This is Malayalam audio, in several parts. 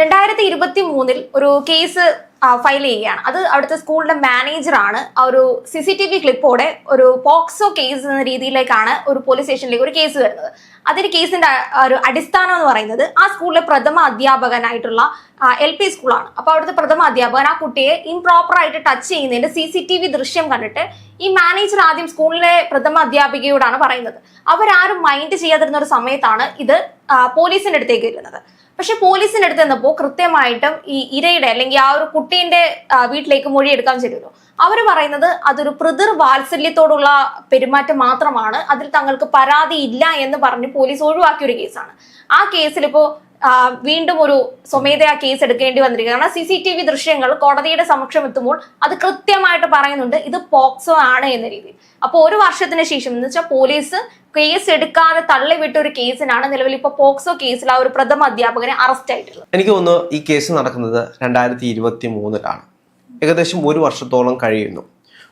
രണ്ടായിരത്തി ഇരുപത്തി മൂന്നിൽ ഒരു കേസ് ഫയൽ ചെയ്യുകയാണ്. അത് അവിടുത്തെ സ്കൂളിന്റെ മാനേജറാണ് ആ ഒരു സി സി ടി വി ക്ലിപ്പോടെ ഒരു പോക്സോ കേസ് എന്ന രീതിയിലേക്കാണ് ഒരു പോലീസ് സ്റ്റേഷനിലേക്ക് ഒരു കേസ് വരുന്നത്. അതിന് കേസിന്റെ ഒരു അടിസ്ഥാനം എന്ന് പറയുന്നത് ആ സ്കൂളിലെ പ്രഥമ അധ്യാപകനായിട്ടുള്ള എൽ പി സ്കൂളാണ്. അപ്പോൾ അവിടുത്തെ പ്രഥമ അധ്യാപകൻ ആ കുട്ടിയെ ഇംപ്രോപ്പർ ആയിട്ട് ടച്ച് ചെയ്യുന്നതിന്റെ സി സി ടി വി ദൃശ്യം കണ്ടിട്ട് ഈ മാനേജർ ആദ്യം സ്കൂളിലെ പ്രഥമ അധ്യാപികയോടാണ് പറയുന്നത്. അവരാരും മൈൻഡ് ചെയ്യാതിരുന്ന ഒരു സമയത്താണ് ഇത് പോലീസിന്റെ അടുത്തേക്ക് വരുന്നത്. പക്ഷെ പോലീസിന്റെ അടുത്ത് നിന്നപ്പോൾ കൃത്യമായിട്ടും ഈ ഇരയുടെ അല്ലെങ്കിൽ ആ ഒരു കുട്ടീന്റെ വീട്ടിലേക്ക് മൊഴിയെടുക്കാൻ ചെല്ലുമല്ലോ അവർ പറയുന്നത് അതൊരു പ്രതിർ വാത്സല്യത്തോടുള്ള പെരുമാറ്റം മാത്രമാണ്. അതിൽ തങ്ങൾക്ക് പരാതി ഇല്ല എന്ന് പറഞ്ഞ് പോലീസ് ഒഴിവാക്കിയ ഒരു കേസാണ്. ആ കേസിൽ വീണ്ടും ഒരു സ്വമേധയാ കേസ് എടുക്കേണ്ടി വന്നിരിക്കുകയാണ് സി സി ടി വി ദൃശ്യങ്ങൾ കോടതിയുടെ സമക്ഷം എത്തുമ്പോൾ അത് കൃത്യമായിട്ട് പറയുന്നുണ്ട് ഇത് പോക്സോ ആണ് എന്ന രീതിയിൽ. അപ്പോൾ ഒരു വർഷത്തിന് ശേഷം എന്ന് വെച്ചാൽ പോലീസ് കേസ് എടുക്കാതെ തള്ളിവിട്ട ഒരു കേസിനാണ് നിലവിൽ ഇപ്പൊ പോക്സോ കേസിൽ ആ ഒരു പ്രഥമ അധ്യാപകനെ അറസ്റ്റ് ആയിട്ടുള്ളത്. എനിക്ക് തോന്നുന്നു ഈ കേസ് നടക്കുന്നത് രണ്ടായിരത്തി ഇരുപത്തി മൂന്നിലാണ് ഏകദേശം ഒരു വർഷത്തോളം കഴിയുന്നു.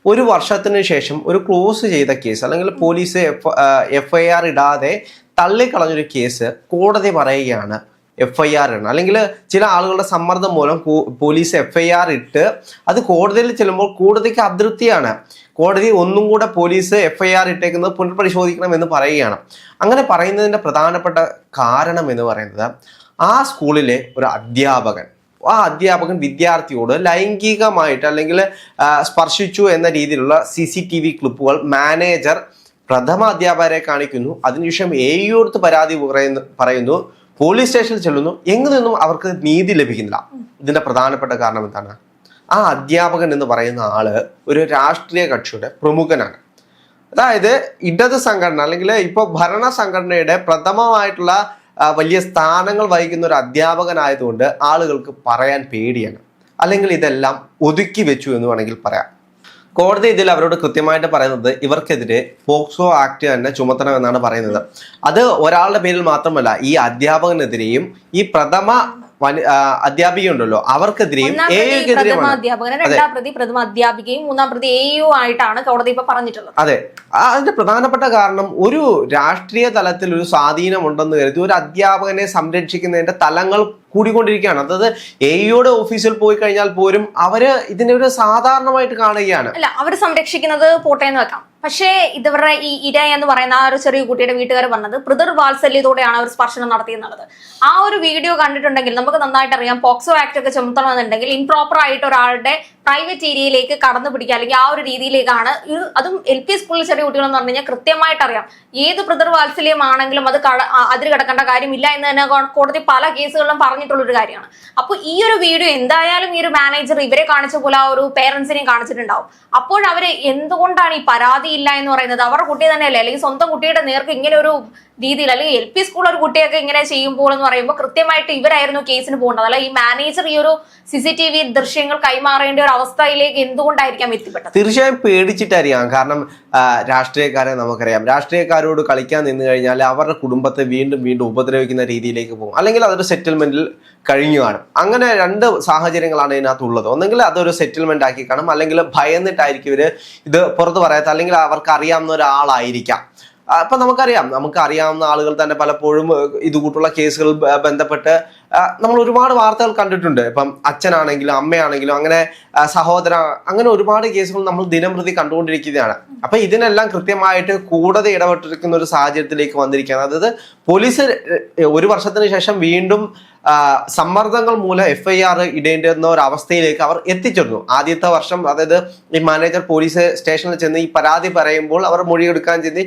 ഒരു വർഷത്തിന് ശേഷം ഒരു ക്ലോസ് ചെയ്ത കേസ് അല്ലെങ്കിൽ police F F I R ഇടാതെ തള്ളിക്കളഞ്ഞൊരു കേസ് കോടതി പറയുകയാണ് എഫ് ഐ ആർ ആണ് അല്ലെങ്കിൽ ചില ആളുകളുടെ സമ്മർദ്ദം മൂലം പോലീസ് എഫ് ഐ ആർ ഇട്ട് അത് കോടതിയിൽ ചെല്ലുമ്പോൾ കോടതിക്ക് അതൃപ്തിയാണ്. കോടതി ഒന്നും കൂടെ പോലീസ് എഫ് ഐ ആർ ഇട്ടേക്കുന്നത് പുനഃപരിശോധിക്കണം എന്ന് പറയുകയാണ്. അങ്ങനെ പറയുന്നതിന്റെ പ്രധാനപ്പെട്ട കാരണം എന്ന് പറയുന്നത് ആ സ്കൂളിലെ ഒരു അധ്യാപകൻ ആ അധ്യാപകൻ വിദ്യാർത്ഥിയോട് ലൈംഗികമായിട്ട് അല്ലെങ്കിൽ സ്പർശിച്ചു എന്ന രീതിയിലുള്ള സി സി ടി വി ക്ലിപ്പുകൾ മാനേജർ പ്രഥമ അധ്യാപകരെ കാണിക്കുന്നു. അതിനുശേഷം ഏയോടുത്ത് പരാതി പറയുന്നു പറയുന്നു പോലീസ് സ്റ്റേഷനിൽ ചെല്ലുന്നു. എങ്ങു നിന്നും അവർക്ക് നീതി ലഭിക്കുന്നില്ല. ഇതിന്റെ പ്രധാനപ്പെട്ട കാരണം എന്താണ്? ആ അധ്യാപകൻ എന്ന് പറയുന്ന ആൾ ഒരു രാഷ്ട്രീയ കക്ഷിയുടെ പ്രമുഖനാണ്. അതായത് ഇടത് സംഘടന അല്ലെങ്കിൽ ഇപ്പോൾ ഭരണ സംഘടനയുടെ പ്രഥമമായിട്ടുള്ള വലിയ സ്ഥാനങ്ങൾ വഹിക്കുന്ന ഒരു അധ്യാപകനായതുകൊണ്ട് ആളുകൾക്ക് പറയാൻ പേടിയാണ്. അല്ലെങ്കിൽ ഇതെല്ലാം ഒതുക്കി വെച്ചു എന്ന് വേണമെങ്കിൽ പറയാം. കോടതി ഇതിൽ അവരോട് കൃത്യമായിട്ട് പറയുന്നത് ഇവർക്കെതിരെ പോക്സോ ആക്ട് തന്നെ ചുമത്തണമെന്നാണ് പറയുന്നത്. അത് ഒരാളുടെ പേരിൽ മാത്രമല്ല ഈ അധ്യാപകനെതിരെയും ഈ പ്രഥമ അധ്യാപികയുണ്ടല്ലോ അവർക്കെതിരെയും രണ്ടാം പ്രതി പ്രഥമ അധ്യാപികയും മൂന്നാം പ്രതി എയു ആയിട്ടാണ് കോടതി ഇപ്പൊ പറഞ്ഞിട്ടുള്ളത്. അതെ. അതിന്റെ പ്രധാനപ്പെട്ട കാരണം ഒരു രാഷ്ട്രീയ തലത്തിൽ ഒരു സ്വാധീനം ഉണ്ടെന്ന് കരുതി ഒരു അധ്യാപകനെ സംരക്ഷിക്കുന്നതിന്റെ തലങ്ങൾ കൂടിക്കൊണ്ടിരിക്കുകയാണ്. അതായത് എയുടെ ഓഫീസിൽ പോയി കഴിഞ്ഞാൽ പോലും അവർ ഇതിനെ ഒരു സാധാരണമായിട്ട് കാണുകയാണ്. അല്ല അവർ സംരക്ഷിക്കുന്നത് പോട്ടെ എന്ന് വെക്കാം. പക്ഷേ ഇതവരുടെ ഈ ഇര എന്ന് പറയുന്ന ആ ഒരു ചെറിയ കുട്ടിയുടെ വീട്ടുകാർ പറഞ്ഞത് പിതൃ വാത്സല്യത്തോടെയാണ് അവർ സ്പർശനം നടത്തിയെന്നുള്ളത് ആ ഒരു വീഡിയോ കണ്ടിട്ടുണ്ടെങ്കിൽ നമുക്ക് നന്നായിട്ട് അറിയാം പോക്സോ ആക്ട് ഒക്കെ ചുമത്തണമെന്നുണ്ടെങ്കിൽ ഇംപ്രോപ്പർ ആയിട്ട് ഒരാളുടെ പ്രൈവറ്റ് ഏരിയയിലേക്ക് കടന്നു പിടിക്കുക അല്ലെങ്കിൽ ആ ഒരു രീതിയിലേക്കാണ് അതും എൽ പി സ്കൂളിൽ ചെറിയ കുട്ടികളെന്ന് പറഞ്ഞു കഴിഞ്ഞാൽ കൃത്യമായിട്ട് അറിയാം. ഏത് പിതൃ വാത്സല്യമാണെങ്കിലും അത് കട- അതിൽ കിടക്കേണ്ട കാര്യമില്ല എന്ന് തന്നെ കോടതി പല കേസുകളിലും പറഞ്ഞിട്ടുള്ള ഒരു കാര്യമാണ്. അപ്പൊ ഈ ഒരു വീഡിയോ എന്തായാലും ഈ ഒരു മാനേജർ ഇവരെ കാണിച്ച പോലെ ആ ഒരു പേരൻസിനെയും കാണിച്ചിട്ടുണ്ടാവും. അപ്പോൾ എന്തുകൊണ്ടാണ് ഈ പരാതി ഇല്ല എന്ന് പറയുന്നത്. അവരുടെ കുട്ടി തന്നെയല്ലേ? അല്ലെങ്കിൽ സ്വന്തം കുട്ടിയുടെ നേർക്ക് ഇങ്ങനെ ഒരു രീതിയിൽ അല്ലെങ്കിൽ എൽ പി സ്കൂൾ ഒരു കുട്ടിയൊക്കെ ഇങ്ങനെ ചെയ്യുമ്പോൾ എന്ന് പറയുമ്പോൾ കൃത്യമായിട്ട് ഇവരായിരുന്നു കേസിന് പോകേണ്ടത്. അല്ല ഈ മാനേജർ ഈ ഒരു സി സി ടി വി ദൃശ്യങ്ങൾ കൈമാറേണ്ട ഒരു അവസ്ഥയിലേക്ക് എന്തുകൊണ്ടായിരിക്കാം എത്തിപ്പെട്ടത്? തീർച്ചയായും പേടിച്ചിട്ടായിരിക്കാം. കാരണം രാഷ്ട്രീയക്കാരെ നമുക്കറിയാം. രാഷ്ട്രീയക്കാരോട് കളിക്കാൻ നിന്ന് കഴിഞ്ഞാൽ അവരുടെ കുടുംബത്തെ വീണ്ടും വീണ്ടും ഉപദ്രവിക്കുന്ന രീതിയിലേക്ക് പോകും. അല്ലെങ്കിൽ അതൊരു സെറ്റിൽമെന്റിൽ കഴിഞ്ഞു കാണും അങ്ങനെ രണ്ട് സാഹചര്യങ്ങളാണ് ഇതിനകത്തുള്ളത്. ഒന്നെങ്കിൽ അതൊരു സെറ്റിൽമെന്റ് ആക്കി കാണും. അല്ലെങ്കിൽ ഭയന്നിട്ടായിരിക്കും ഇവർ ഇത് പുറത്ത് പറയാത്ത. അല്ലെങ്കിൽ അവർക്ക് അറിയാവുന്ന ഒരാളായിരിക്കാം അപ്പൊ നമുക്കറിയാം. നമുക്ക് അറിയാവുന്ന ആളുകൾ തന്നെ പലപ്പോഴും ഇതുകൂട്ടുള്ള കേസുകൾ ബന്ധപ്പെട്ട് നമ്മൾ ഒരുപാട് വാർത്തകൾ കണ്ടിട്ടുണ്ട്. ഇപ്പം അച്ഛനാണെങ്കിലും അമ്മയാണെങ്കിലും അങ്ങനെ സഹോദര അങ്ങനെ ഒരുപാട് കേസുകൾ നമ്മൾ ദിനംപ്രതി കണ്ടുകൊണ്ടിരിക്കുകയാണ്. അപ്പൊ ഇതിനെല്ലാം കൃത്യമായിട്ട് കൂടതെ ഇടപെട്ടിരിക്കുന്ന ഒരു സാഹചര്യത്തിലേക്ക് വന്നിരിക്കുകയാണ്. അതായത് പോലീസ് ഒരു വർഷത്തിന് ശേഷം വീണ്ടും സമ്മർദ്ദങ്ങൾ മൂലം എഫ് ഐ ആർ ഇടേണ്ടുന്ന ഒരു അവസ്ഥയിലേക്ക് അവർ എത്തിച്ചേർന്നു. ആദ്യത്തെ വർഷം അതായത് ഈ മാനേജർ പോലീസ് സ്റ്റേഷനിൽ ചെന്ന് ഈ പരാതി പറയുമ്പോൾ അവർ മൊഴിയെടുക്കാൻ ചെന്ന്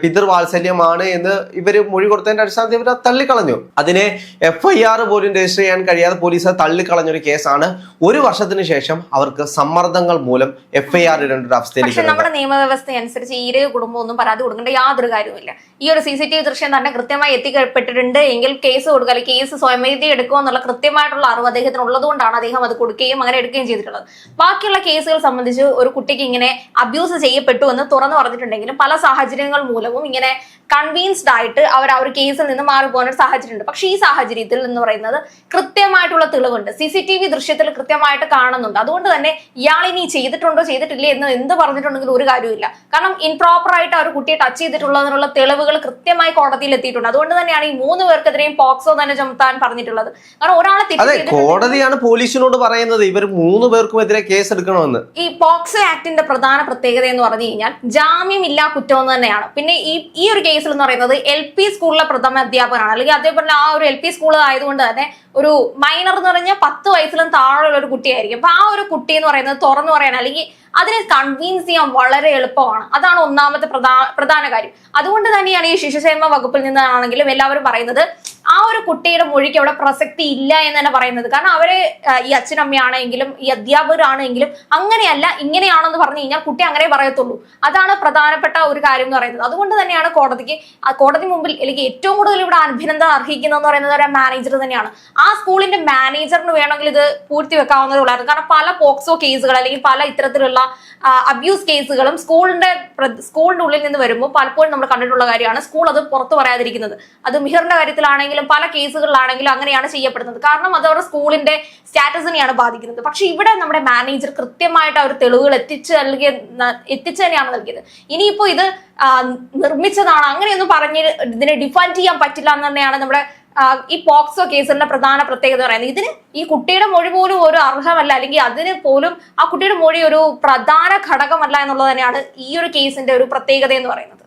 പിതൃവാത്സല്യമാണ് എന്ന് ഇവർ മൊഴി കൊടുത്തതിന്റെ അടിസ്ഥാനത്തിൽ ഇവർ തള്ളിക്കളഞ്ഞു. അതിനെ എഫ് ആർ പോലും രജിസ്റ്റർ ചെയ്യാൻ കഴിയാതെ പോലീസ് തള്ളിക്കളഞ്ഞൊരു കേസാണ്. ഒരു വർഷത്തിന് ശേഷം അവർക്ക് സമ്മർദ്ദങ്ങൾ മൂലം എഫ് ഐ ആർ ഇടേണ്ട ഒരു അവസ്ഥയിലേക്ക്. നമ്മുടെ നിയമവ്യവസ്ഥ അനുസരിച്ച് ഈ കുടുംബം ഒന്നും പരാതി കൊടുക്കേണ്ട യാതൊരു കാര്യവുമില്ല. ഈ ഒരു സി സി ടി വി ദൃശ്യം തന്നെ കൃത്യമായി എത്തിക്കപ്പെട്ടിട്ടുണ്ട്. എങ്കിൽ കേസ് കൊടുക്കുക അല്ലെങ്കിൽ കേസ് സ്വയമേധി എടുക്കുക എന്നുള്ള കൃത്യമായിട്ടുള്ള അറിവ് അദ്ദേഹത്തിന് ഉള്ളതുകൊണ്ടാണ് അദ്ദേഹം അത് കൊടുക്കുകയും അങ്ങനെ എടുക്കുകയും ചെയ്തിട്ടുള്ളത്. ബാക്കിയുള്ള കേസുകൾ സംബന്ധിച്ച് ഒരു കുട്ടിക്ക് ഇങ്ങനെ അബ്യൂസ് ചെയ്യപ്പെട്ടു എന്ന് തുറന്നു പറഞ്ഞിട്ടുണ്ടെങ്കിലും പല സാഹചര്യങ്ങൾ മൂലവും ഇങ്ങനെ കൺവീൻസ്ഡ് ആയിട്ട് അവർ ആ ഒരു കേസിൽ നിന്ന് മാറിപ്പോകാൻ ഒരു സാഹചര്യമുണ്ട്. പക്ഷേ ഈ സാഹചര്യത്തിൽ എന്ന് പറയുന്നത് കൃത്യമായിട്ടുള്ള തെളിവുണ്ട്. സി സി ടി വി ദൃശ്യത്തിൽ കൃത്യമായിട്ട് കാണുന്നുണ്ട്. അതുകൊണ്ട് തന്നെ ഇയാൾ ഇനി ചെയ്തിട്ടുണ്ടോ ചെയ്തിട്ടില്ലേ എന്ന് എന്ത് പറഞ്ഞിട്ടുണ്ടെങ്കിലും ഒരു കാര്യമില്ല കാരണം ഇൻപ്രോപ്പർ ആയിട്ട് ആ ഒരു കുട്ടിയെ ടച്ച് ചെയ്തിട്ടുള്ളതിനുള്ള തെളിവുകൾ കൃത്യമായി കോടതിയിൽ എത്തിയിട്ടുണ്ട്. അതുകൊണ്ട് തന്നെയാണ് ഈ മൂന്ന് പേർക്കെതിരെയും പോക്സോ തന്നെ ചുമത്താൻ പറഞ്ഞിട്ടുള്ളത്. കാരണം ഒരാളെ കോടതിയാണ് പോലീസിനോട് പറയുന്നത് ഇവർ മൂന്ന് പേർക്കും എതിരെ കേസ് എടുക്കണമെന്ന് ഈ പോക്സോ ആക്ടിന്റെ പ്രധാന പ്രത്യേകത എന്ന് പറഞ്ഞു കഴിഞ്ഞാൽ ജാമ്യമില്ലാ കുറ്റം എന്ന് തന്നെയാണ്. പിന്നെ ഈ ഈ ഒരു കേസിൽ എന്ന് പറയുന്നത് എൽ പി സ്കൂളിലെ പ്രഥമ അധ്യാപകനാണ്. അല്ലെങ്കിൽ അതേപോലെ ആ ഒരു എൽ പി സ്കൂൾ ആയതുകൊണ്ട് തന്നെ ഒരു മൈനർ എന്ന് പറഞ്ഞാൽ പത്ത് വയസ്സിലും താഴെയുള്ള ഒരു കുട്ടിയായിരിക്കും. അപ്പൊ ആ ഒരു കുട്ടി എന്ന് പറയുന്നത് തുറന്നു പറയാൻ അല്ലെങ്കിൽ അതിനെ കൺവീൻസ് ചെയ്യാൻ വളരെ എളുപ്പമാണ്. അതാണ് ഒന്നാമത്തെ പ്രധാന കാര്യം. അതുകൊണ്ട് തന്നെയാണ് ഈ ശിശുക്ഷേമ വകുപ്പിൽ നിന്നാണെങ്കിലും എല്ലാവരും പറയുന്നത് ആ ഒരു കുട്ടിയുടെ മൊഴിക്ക് അവിടെ പ്രസക്തി ഇല്ല എന്ന് തന്നെ പറയുന്നത്. കാരണം അവരെ ഈ അച്ഛനമ്മയാണെങ്കിലും ഈ അധ്യാപകരാണെങ്കിലും അങ്ങനെയല്ല ഇങ്ങനെയാണെന്ന് പറഞ്ഞു കഴിഞ്ഞാൽ കുട്ടി അങ്ങനെ പറയത്തുള്ളൂ. അതാണ് പ്രധാനപ്പെട്ട ഒരു കാര്യം എന്ന് പറയുന്നത്. അതുകൊണ്ട് തന്നെയാണ് കോടതിക്ക് കോടതി മുമ്പിൽ അല്ലെങ്കിൽ ഏറ്റവും കൂടുതൽ ഇവിടെ അഭിനന്ദനം അർഹിക്കുന്നതെന്ന് പറയുന്നത് ഒരു മാനേജർ തന്നെയാണ്. ആ സ്കൂളിന്റെ മാനേജറിന് വേണമെങ്കിൽ ഇത് പൂർത്തി വെക്കാവുന്നതേ ഉള്ളായിരുന്നു. കാരണം പല പോക്സോ കേസുകൾ അല്ലെങ്കിൽ പല ഇത്തരത്തിലുള്ള അബ്യൂസ് കേസുകളും സ്കൂളിന്റെ സ്കൂളിന്റെ ഉള്ളിൽ നിന്ന് വരുമ്പോൾ പലപ്പോഴും നമ്മൾ കണ്ടിട്ടുള്ള കാര്യമാണ്. സ്കൂൾ അത് പുറത്തു പറയാതിരിക്കുന്നത്. അത് മിഹറിന്റെ കാര്യത്തിലാണെങ്കിലും പല കേസുകളിലാണെങ്കിലും അങ്ങനെയാണ് ചെയ്യപ്പെടുന്നത്. കാരണം അത് അവരുടെ സ്കൂളിന്റെ സ്റ്റാറ്റസിനെയാണ് ബാധിക്കുന്നത്. പക്ഷെ ഇവിടെ നമ്മുടെ മാനേജർ കൃത്യമായിട്ട് അവർ തെളിവുകൾ എത്തിച്ച് നൽകിയ എത്തിച്ചു തന്നെയാണ് നൽകിയത്. ഇനിയിപ്പോ ഇത് ആ, നിർമ്മിച്ചതാണ്. അങ്ങനെയൊന്നും പറഞ്ഞ് ഇതിനെ ഡിഫൈൻ ചെയ്യാൻ പറ്റില്ല എന്ന് തന്നെയാണ് നമ്മുടെ ആ, ഈ പോക്സോ കേസിന്റെ പ്രധാന പ്രത്യേകത പറയുന്നത് ഇതിന് ഈ കുട്ടിയുടെ മൊഴി പോലും ഒരു അർഹമല്ല അല്ലെങ്കിൽ അതിന് പോലും ആ കുട്ടിയുടെ മൊഴി ഒരു പ്രധാന ഘടകമല്ല എന്നുള്ളത് തന്നെയാണ് ഈ ഒരു കേസിന്റെ ഒരു പ്രത്യേകത എന്ന് പറയുന്നത്.